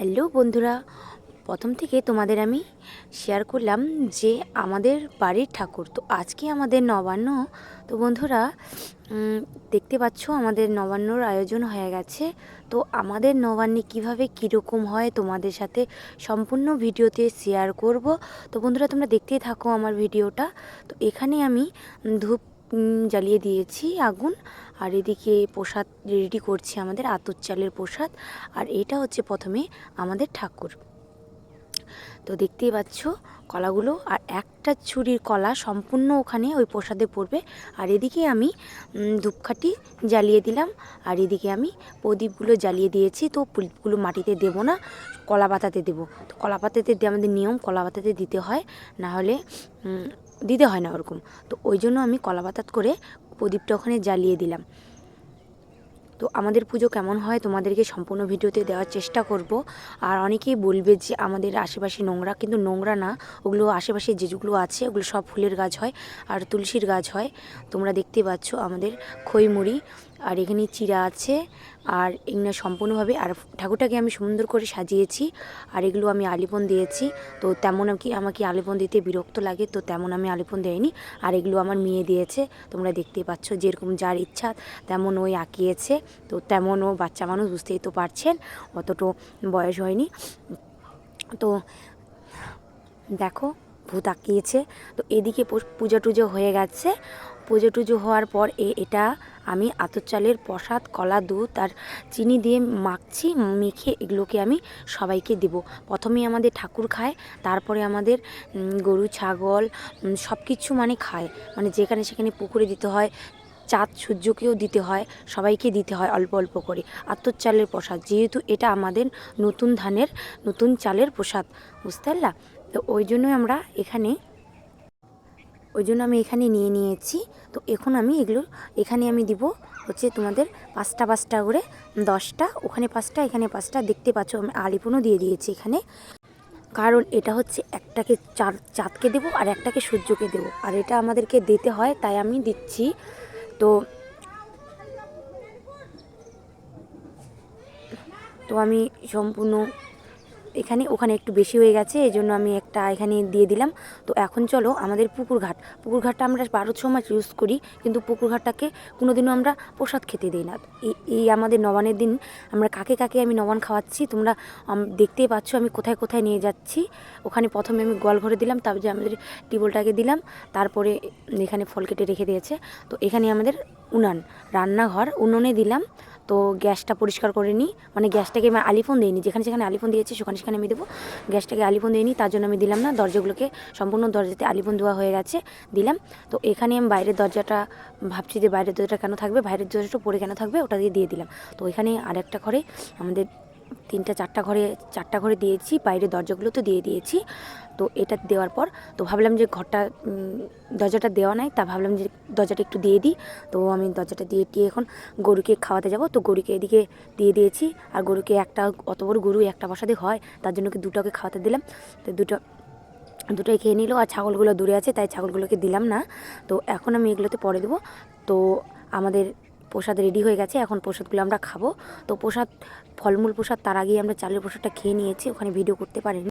Hello বন্ধুরা, প্রথম থেকে তোমাদের আমি শেয়ার করলাম যে আমাদের বাড়ির ঠাকুর। তো আজকে আমাদের নবান্ন, তো বন্ধুরা দেখতে পাচ্ছ আমাদের নবান্নর আয়োজন হয়ে গেছে। তো আমাদের নবান্নে কীভাবে কীরকম হয় তোমাদের সাথে সম্পূর্ণ ভিডিওতে শেয়ার করব। তো বন্ধুরা, তোমরা দেখতেই থাকো আমার ভিডিওটা। তো এখানে আমি ধূপ জ্বালিয়ে দিয়েছি আগুন। আর এদিকে প্রসাদ রেডি করছি আমাদের, আতর চালের প্রসাদ। আর এটা হচ্ছে প্রথমে আমাদের ঠাকুর। তো দেখতেই পাচ্ছ কলাগুলো, আর একটা ছুরির কলা সম্পূর্ণ ওখানে ওই প্রসাদে পড়বে। আর এদিকে আমি ধূপকাঠি জ্বালিয়ে দিলাম। আর এদিকে আমি প্রদীপগুলো জ্বালিয়ে দিয়েছি। তো প্রদীপগুলো মাটিতে দেবো না কলা পাতাতে দেবো। তো কলা পাতাতে আমাদের নিয়ম কলা পাতাতে দিতে হয়। না হলে দিতে হয় না ওরকম। তো ওই জন্য আমি কলা পাতাত করে প্রদীপটা ওখানে জ্বালিয়ে দিলাম। তো আমাদের পুজো কেমন হয় তোমাদেরকে সম্পূর্ণ ভিডিওতে দেওয়ার চেষ্টা করব। আর অনেকেই বলবে যে আমাদের আশেপাশে নোংরা, কিন্তু নোংরা না। ওগুলো আশেপাশে যে যেগুলো আছে, ওগুলো সব ফুলের গাছ হয় আর তুলসীর গাছ হয়। তোমরা দেখতে পাচ্ছ আমাদের খইমুড়ি। আর এখানে চিরা আছে আর এগুলো সম্পূর্ণভাবে আর ঠাকুরটাকে আমি সুন্দর করে সাজিয়েছি আর এগুলো আমি আলিপন দিয়েছি। তো তেমন কি আমাকে আলিপন দিতে বিরক্ত লাগে, তো তেমন আমি আলিপন দেয়নি। আর এগুলো আমার মেয়ে দিয়েছে, তোমরা দেখতেই পাচ্ছ যেরকম যার ইচ্ছা তেমন ওই আঁকিয়েছে। তো তেমন ও বাচ্চা মানুষ বুঝতেই তো পারছেন, অতটো বয়স হয়নি। তো দেখো ভূত আঁকিয়েছে। তো এদিকে পূজা টুজো হয়ে গেছে। পুজো টুজো হওয়ার পর এ, এটা আমি আতর চালের প্রসাদ, কলা, দুধ আর চিনি দিয়ে মাখছি, মেখে এগুলোকে আমি সবাইকে দেব। প্রথমে আমাদের ঠাকুর খায়, তারপরে আমাদের গরু, ছাগল সব কিছু মানে খায়। মানে যেখানে সেখানে পুকুরে দিতে হয়, চাঁদ সূর্যকেও দিতে হয়, সবাইকে দিতে হয় অল্প অল্প করে। আতর চালের প্রসাদ, যেহেতু এটা আমাদের নতুন ধানের, নতুন চালের প্রসাদ, বুঝতে পারলা? তো ওই জন্যই আমরা এখানে ওই জন্য আমি এখানে নিয়ে নিয়েছি। তো এখন আমি এগুলো, এখানে আমি দিব হচ্ছে তোমাদের পাঁচটা পাঁচটা করে দশটা, ওখানে পাঁচটা, এখানে পাঁচটা। দেখতে পাচ্ছ আমি আলিপনও দিয়ে দিয়েছি এখানে। কারণ এটা হচ্ছে একটাকে চার, চাঁদকে দেবো আর একটাকে সূর্যকে দেবো। আর এটা আমাদেরকে দিতে হয়, তাই আমি দিচ্ছি। তো তো আমি সম্পূর্ণ এখানে, ওখানে একটু বেশি হয়ে গেছে এই জন্য আমি একটা এখানে দিয়ে দিলাম। তো এখন চলো আমাদের পুকুর ঘাট। পুকুর ঘাটটা আমরা বারো, ছ মাস ইউজ করি, কিন্তু পুকুর ঘাটটাকে কোনোদিনও আমরা প্রসাদ খেতে দিই না। এই এই আমাদের নবানের দিন আমরা কাকে কাকে আমি নবান খাওয়াচ্ছি, তোমরা দেখতেই পাচ্ছ আমি কোথায় কোথায় নিয়ে যাচ্ছি। ওখানে প্রথমে আমি গল ঘরে দিলাম, তারপরে আমাদের টিবলটাকে দিলাম, তারপরে এখানে ফল কেটে রেখে দিয়েছে। তো এখানে আমাদের উনান, রান্নাঘর, উনুনে দিলাম। তো গ্যাসটা পরিষ্কার করে নিই। মানে গ্যাসটাকে আমি আলিফোন দিইনি যেখানে যেখানে আলিফোন দিয়েছি, সেখানে সেখানে আমি দেবো। গ্যাসটাকে আলিফোন দিইনি তার জন্য আমি দিলাম না, দরজাগুলোকে সম্পূর্ণ দরজাতে আলিফোন দেওয়া হয়ে গেছে, দিলাম। তো এখানে আমি বাইরের দরজাটা ভাবছি যে বাইরের দরজাটা কেন থাকবে? বাইরের দরজাটা পরে কেন থাকবে? ওটা দিয়ে দিয়ে দিলাম। তো এখানে আরেকটা ঘরে আমাদের তিনটা, চারটা ঘরে চারটা ঘরে দিয়েছি বাইরের দরজাগুলো তো দিয়ে দিয়েছি। তো এটা দেওয়ার পর, তো ভাবলাম যে ঘরটা দরজাটা দেওয়া নাই, তা ভাবলাম যে দরজাটা একটু দিয়ে দিই। তো আমি দরজাটা দিয়ে দিয়ে এখন গরুকে খাওয়াতে যাব। তো গরুকে এদিকে দিয়ে দিয়েছি। আর গরুকে একটা, অত বড় গরু, একটা বসাতে হয়। তার জন্য কি দুটোকে খাওয়াতে দিলাম। তো দুটো, দুটোই খেয়ে নিল। আর ছাগলগুলো দূরে আছে, তাই ছাগলগুলোকে দিলাম না। তো এখন আমি এগুলোতে পরে দেবো। তো আমাদের প্রসাদ রেডি হয়ে গেছে, এখন প্রসাদগুলো আমরা খাব। তো প্রসাদ, ফলমূল প্রসাদ তার আগেই আমরা চালের প্রসাদটা খেয়ে নিয়েছি, ওখানে ভিডিও করতে পারিনি।